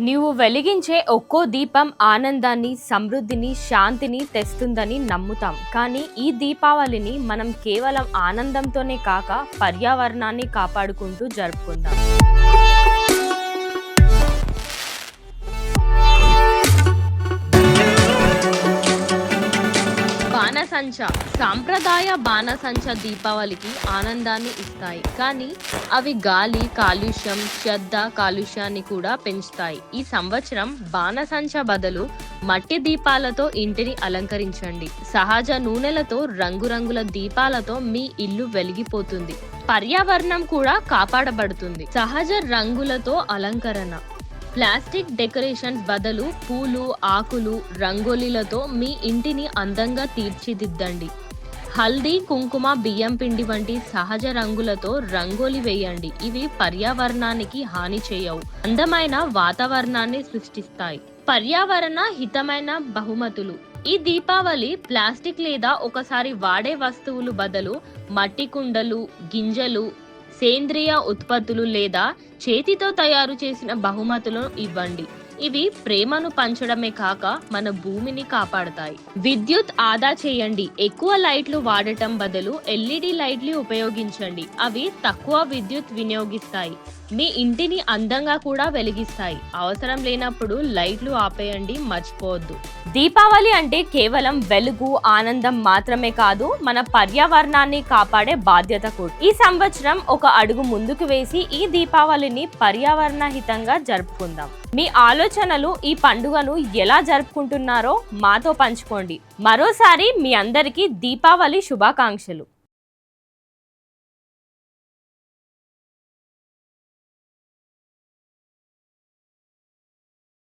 నీవు వెలిగించే ఒక్కో దీపం ఆనందాన్ని సమృద్ధిని శాంతిని తెస్తుందని నమ్ముతాం. కానీ ఈ దీపావళిని మనం కేవలం ఆనందంతోనే కాక పర్యావరణాన్ని కాపాడుకుంటూ జరుపుకుందాం. బాణసంచ సాంప్రదాయ బాణసంచ దీపావళికి ఆనందాన్ని ఇస్తాయి. కానీ అవి గాలి కాలుష్యం శ్రద్ధ కాలుష్యాన్ని కూడా పెంచుతాయి. ఈ సంవత్సరం బాణసంచ బదులు మట్టి దీపాలతో ఇంటిని అలంకరించండి. సహజ నూనెలతో రంగురంగుల దీపాలతో మీ ఇల్లు వెలిగిపోతుంది. పర్యావరణం కూడా కాపాడబడుతుంది. సహజ రంగులతో అలంకరణ. ప్లాస్టిక్ డెకరేషన్ బదులు పూలు ఆకులు రంగోలీలతో మీ ఇంటిని అందంగా తీర్చిదిద్దండి. హల్దీ కుంకుమ బియ్యం పిండి వంటి సహజ రంగులతో రంగోలి వేయండి. ఇవి పర్యావరణానికి హాని చేయవు. అందమైన వాతావరణాన్ని సృష్టిస్తాయి. పర్యావరణ హితమైన బహుమతులు. ఈ దీపావళి ప్లాస్టిక్ లేదా ఒకసారి వాడే వస్తువులు బదులు మట్టి కుండలు గింజలు సేంద్రియ ఉత్పత్తులు లేదా చేతితో తయారు చేసిన బహుమతులను ఇవ్వండి. ఇవి ప్రేమను పంచడమే కాక మన భూమిని కాపాడతాయి. విద్యుత్ ఆదా చేయండి. ఎక్కువ లైట్లు వాడటం బదులు ఎల్ఈడి లైట్లు ఉపయోగించండి. అవి తక్కువ విద్యుత్ వినియోగిస్తాయి. మీ ఇంటిని అందంగా కూడా వెలిగిస్తాయి. అవసరం లేనప్పుడు లైట్లు ఆపేయండి మర్చిపోవద్దు. దీపావళి అంటే కేవలం వెలుగు ఆనందం మాత్రమే కాదు మన పర్యావరణాన్ని కాపాడే బాధ్యత కూడా. ఈ సంవత్సరం ఒక అడుగు ముందుకు వేసి ఈ దీపావళిని పర్యావరణ హితంగా జరుపుకుందాం. మీ ఆలోచనలు ఈ పండుగను ఎలా జరుపుకుంటున్నారో మాతో పంచుకోండి. మరోసారి మీ అందరికీ దీపావళి శుభాకాంక్షలు.